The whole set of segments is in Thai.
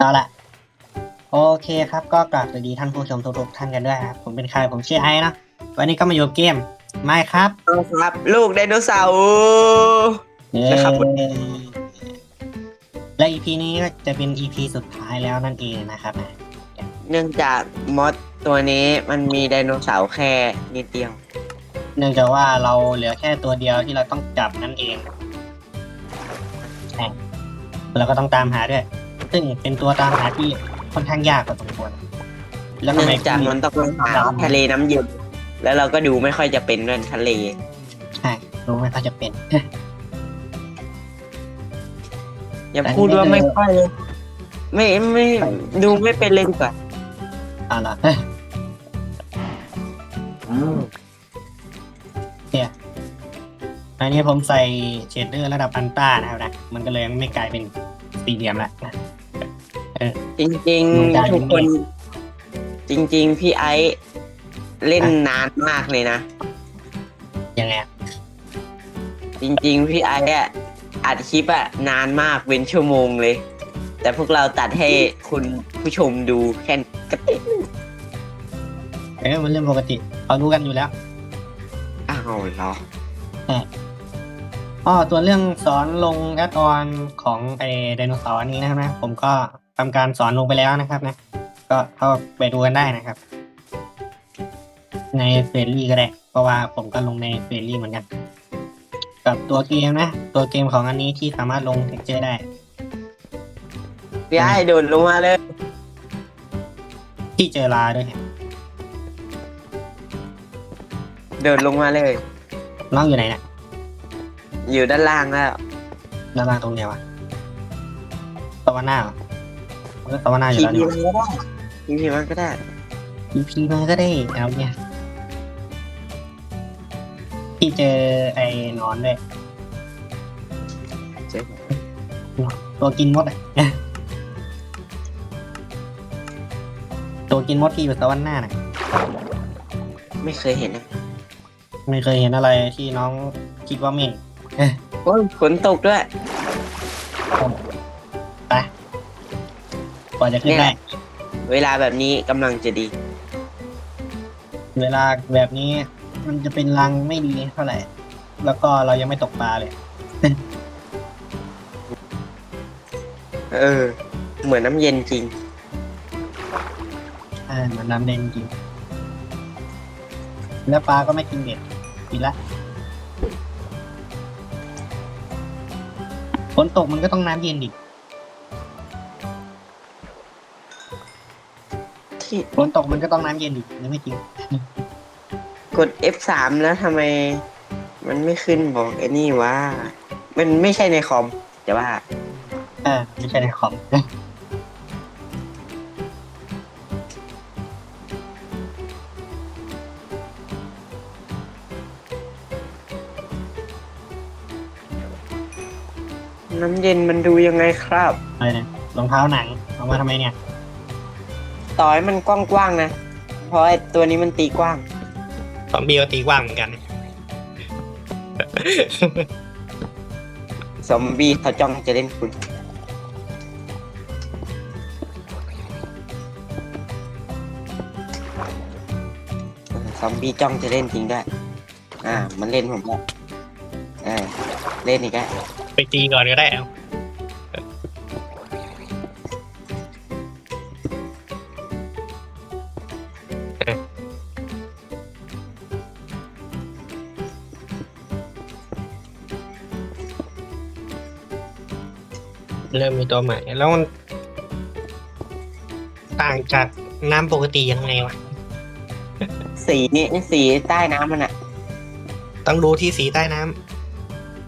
เอาละโอเคครับก็กราบสวัสดีท่านผู้ชมทุกๆท่านกันด้วยครับ ผมเป็นใครผมชื่อไอ้นะวันนี้ก็มาอยู่กับเกมไม่ครับครับ ลูกไดโนเสาร์นะครับเย้และ EP นี้ก็จะเป็น EP สุดท้ายแล้วนั่นเองนะครับนะเนื่องจากมอสตัวนี้มันมีไดโนเสาร์แค่นิดเดียว เนื่องจากว่าเราเหลือแค่ตัวเดียวที่เราต้องจับนั่นเองใช่แล้วก็ต้องตามหาด้วย ซึ่งเป็นตัวตามหาที่ค่อนข้างยากพอสมควรแล้วทำเนื่ไมองจากมันต้องหาทะเลน้ำเย็นแล้วเราก็ดูไม่ค่อยจะเป็นเรื่องทะเล ใช่รู้ไหมเขาจะเป็น อย่าพูดว่าไม่ค่อยเลยไม่ไม่ดูไม่เป็นเลยดีกว่าเอาล่ะเนี่ยอันนี้ผมใส่เชดเดอร์ระดับอันต้านะครับนะ มันก็เลยไม่กลายเป็นสี่เหลี่ยมละนะ จริงมันได้ๆทุกคน จริง ๆ พี่ไอซ์เล่นนานมากเลยนะ ยังไงอะจริง ๆ พี่ไอซ์อะอัดคลิปอะนานมากเป็นชั่วโมงเลย แต่พวกเราตัดให้คุณผู้ชมดูแค่กระติกเออมันเรื่องปกติเขารู้กันอยู่แล้วอ้าวเหรออ๋อตัวเรื่องสอนลงแอดออนของไอไดโนเสาร์อันนี้นะครับนะผมก็ ทำการสอนลงไปแล้วนะครับนะ ก็เข้าไปดูกันได้นะครับ ในเฟรลี่ก็ได้ เพราะว่าผมก็ลงในเฟรลี่เหมือนกัน กับตัวเกมนะ ตัวเกมของอันนี้ที่สามารถลงเท็กเจอร์ได้พี่ไอซ์โดดลงมาเลย ที่เจอลาด้วยฮะโดดลงมาเลย น้องอยู่ไหนเนี่ยอยู่ด้านล่างแล้วด้านล่างตรงเดียวอะตะวันหน้าเหรอ เออตะวันหน้าอยู่พีแล้วพีนี่ มันก็ได้พีพีมันก็ได้พีพีมาก็ได้เอาเนี่ยที่เจอไอ้หนอนด้วยเจ๊ตัวกินมดอะตัวกินมดที่อยู่ตะวันหน้าน่ะ ไม่เคยเห็นนะไม่เคยเห็นอะไรที่น้องคิดว่าเหม่นโอ้ยฝนตกด้วยไปกว่า จะขึ้นเนี่ยได้ เวลาแบบนี้กำลังจะดี เวลาแบบนี้ มันจะเป็นรังไม่ดีเท่าไหร่ แล้วก็เรายังไม่ตกปลาเลย เออ เหมือนน้ำเย็นจริง อ่ามันน้ำเด่นจริง แล้วปลาก็ไม่กินเบ็ดกินละฝนตกมันก็ต้องน้ำเย็นดิ ที่ฝนตกมันก็ต้องน้ำเย็นดิหรือไม่จริงกด F3 แล้วทำไม มันไม่ขึ้นบอกไอ้นี่ว่า มันไม่ใช่ในคอม แต่ว่าอ่าไม่ใช่ในคอมน้ำเย็นมันดูยังไงครับอะไรเนี่ยรองเท้าหนังเอามาทำไมเนี่ย ต่อให้มันกว้างๆนะ เพราะไอ้ตัวนี้มันตีกว้าง ซอมบี้ก็ตีกว้างเหมือนกัน ซอมบี้เขาจ้องจะเล่นคุณ ซอมบี้จ้องจะเล่นจริงด้วย อ่า มันเล่นผมแล้วเออเล่นอีกแล้วไปตีก่อนก็ได้เอา เริ่มมีตัวใหม่ แล้วมันต่างจากน้ำปกติยังไงวะ สีนี่สีใต้น้ำมันอะ ต้องดูที่สีใต้น้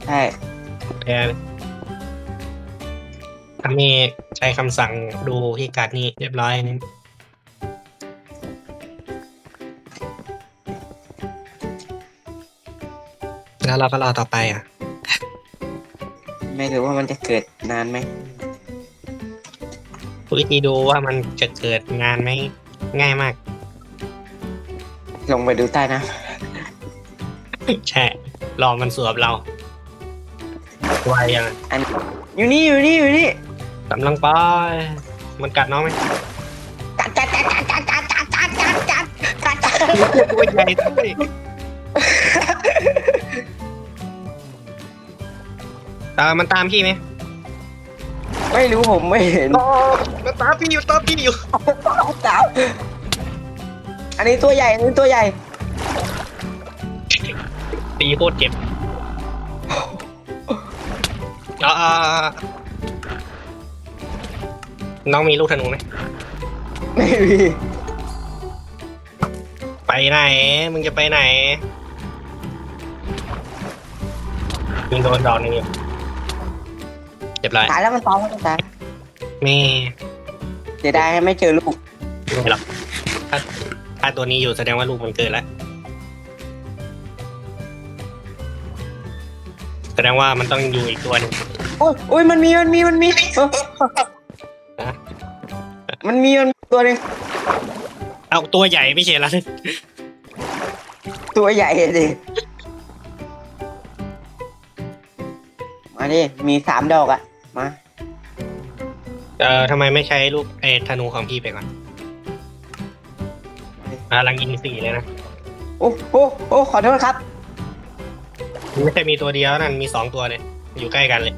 ใช่ำแต่ถ้ามีใช้คำสั่งดูพิกัดนี่เรียบร้อยนี่แล้วเราก็รอต่อไปอะ ไม่รู้ว่ามันจะเกิดนานไหมวิธีดูว่ามันจะเกิดงานไหมง่ายมาก ลงไปดูใต้น้ใช่รอมันสวบเราไวยังำอันอยู่นี่อยู่นี่อยู่นี่กำลังไปมันกัดน้องไหมกัดกัดกัดกัดกัดกัดกัดกัดกัดกัดกัดตัวใหญ่ด้วย เออมันตามพี่ไหมไม่รู้ผมไม่เห็นมันตามพี่อยู่ตามพี่อยู่จับอันนี้ตัวใหญ่ อันนี้ตัวใหญ่ ตีโคตรเจ็บเอ่าน้องมีลูกธนูไหมไม่มีไปไหน มึงจะไปไหนยิงโดนดอกหนึงอยู่ เจ็บไรตายแล้วมันตายแล้วมันตายแม่เสียดายไม่เจอลูกไม่หรอกถ้าถ้าตัวนี้อยู่แสดงว่าลูกมันเกิดแล้ว แสดงว่ามันต้องอยู่อีกตัวหนึงโอ้ยโอ้ยมันมีมันมีมันมีเออฮะมันมีมันตัวหนึงเอาตัวใหญ่ไม่ใช่ละตัวใหญ่ดิมาดิมีสามดอกอะ มาเอ่อทำไมไม่ใช้ลูกเออธนูของพี่ไปก่อนกำลังยิงสี่เลยนะ โอ้โอ้โอ้ขอโทษครับ ไม่ใช่มีตัวเดียวนั่นมีสองตัวเลย อยู่ใกล้กันเลย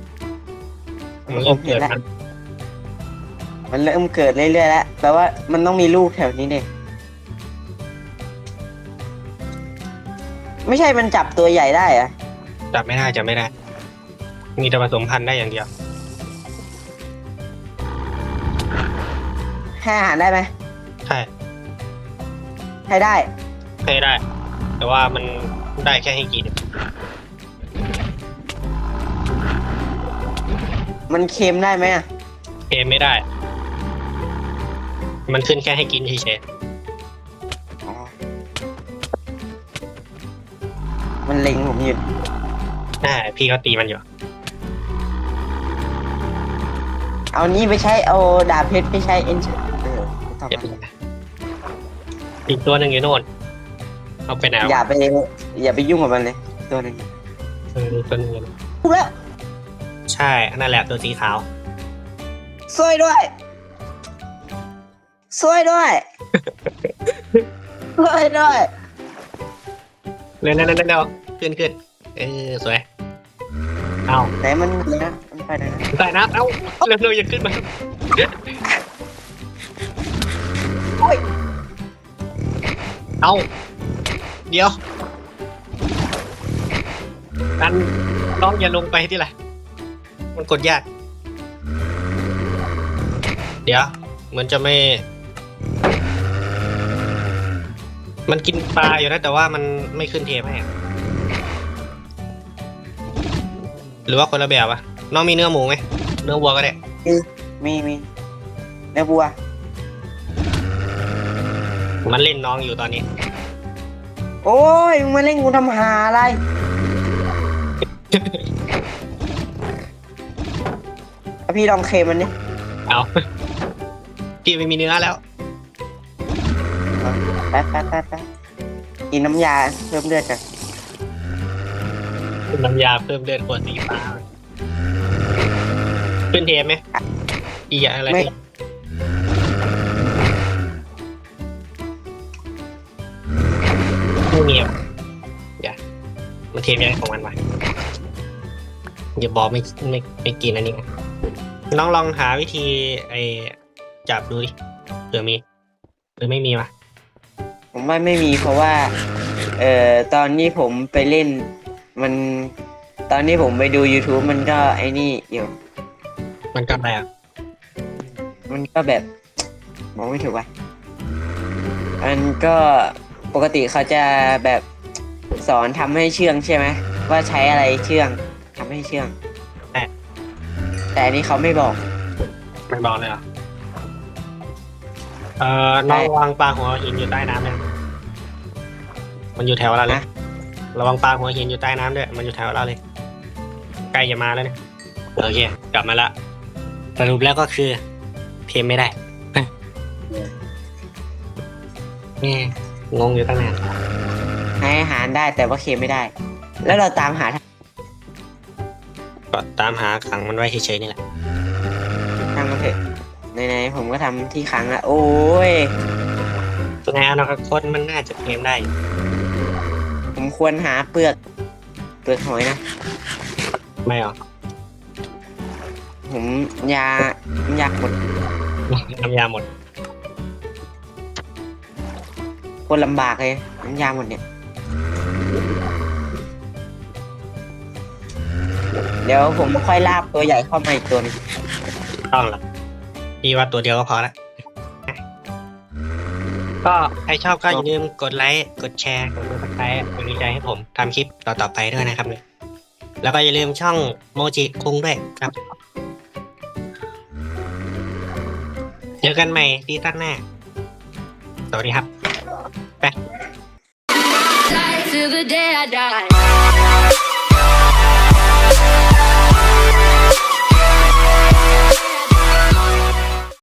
มันเริ่มเกิดมันมันเริ่มเกิดเรื่อยๆแล้วแปลว่ามันต้องมีลูกแถวนี้เด็ไม่ใช่มันจับตัวใหญ่ได้เหรอะจับไม่ได้จับไม่ได้ มีแต่ผสมพันธุ์ได้อย่างเดียว ให้อาหารได้ไหมใช่ให้ได้ ให้ได้ แต่ว่ามันได้แค่ให้กินมันเค็มได้ไหมอะเกมไม่ได้ มันขึ้นแค่ให้กินเฉยอ๋อมันเล็งผมอยู่ๆใช่พี่ก็ตีมันอยู่ เอานี้ไปใช้เอาดาบเพชรไปใช้เอ็นชเออไม่ต้อง เจ็บเอาอีกตัวหนึ่งอยู่โน่นเอาไปไหนอย่าวะไปอย่าไปยุ่งกับมันเลยตัวหนึงเออตัวหนึงอยู่ถูกแล้วใช่นั่นแหละตัวสีขาวสวยด้วยสวยด้วยสวยด้วยเร็วเร็วเร็วเร็วขึ้นขึ้นเออสวย เอาไหนมันนะมันไปไหนนะใส่น้ำเอาเร็วเร็วอย่าขึ้นมาโอ้ ยเอาเดี๋ยวกันน้องอย่าลงไปที่ไรมันกดยาก เดี๋ยว เหมือนจะไม่ มันกินปลาอยู่นะ แต่ว่ามันไม่ขึ้นเทปให้อะหรือว่าคนละแบบอะน้องมีเนื้อหมูไหมเนื้อวัวก็ได้มีมีเนื้อบัว มันเล่นน้องอยู่ตอนนี้ โอ้ยมึงมาเล่นกูทำหาอะไรเอาพี่ลองเคลมมันนี่เอาพี่ไม่มีเนื้อแล้ว แป๊บแป๊บแป๊บแป๊บกินน้ำยาเพิ่มเลือดกันน้ำยาเพิ่มเลือดขวดสีฟ้าขึ้นเทปไหมอีกอะไรไม่ไม่ เทปยังไงของมันวะอย่าบอกไม่ไม่ไม่กินอันนี้นะน้องลองหาวิธีไอจับดูดิเผื่อมีหรือไม่มีวะผมว่าไม่มีเพราะว่า เอ่อตอนนี้ผมไปเล่น มัน ตอนนี้ผมไปดู YouTube มันก็ไอ้นี่อยู่มันก็แบบมันก็แบบมองไม่ถูกว่ะมันก็ปกติเขาจะแบบ สอนทำให้เชื่องใช่ไหมว่าใช้อะไรเชื่องทำให้เชื่องแต่อันนี้เขาไม่บอก ไม่บอกเลยเหรอเอ่อน้องระวังปลาหัวหินอยู่ใต้น้ำเนี่ยมันอยู่แถวเราเลยฮะระวังปลาหัวหินอยู่ใต้น้ำด้วยมันอยู่แถวเราเลยใกล้จะมาแล้วเนี่ยโอเค กลับมาละสรุปแล้วก็คือ เพมไม่ได้นี่งงอยู่ตั้งนาน ให้อาหารได้แต่ว่าเคลมไม่ได้ แล้วเราตามหาก็ตามหาขังมันไว้เฉยๆนี่แหละทางมันเถอะไหนๆผมก็ทำที่ค้างละโอ้ย ในอนาคตมันน่าจะเกมได้อยู่ผมควรหาเปลือกเปลือกหอยนะ ไม่หรอกผมยายาหมดน้ำยาหมดโคนลำบากเลยน้ำยาหมดเนี่ย เดี๋ยวผมค่อยลาบตัวใหญ่เข้ามาอีกตัวหนึงต้องละพี่ว่าตัวเดียวก็พอละก็ใครชอบก็อย่าลืมกดไลค์ กดแชร์ กดซับสไครต์เป็นกำลังใจให้ผมทำคลิปต่อๆไปด้วยนะครับ แล้วก็อย่าลืมช่องโมจิคุงด้วยครับ เจอกันใหม่ซีซั่นหน้า สวัสดีครับ Till the day I die.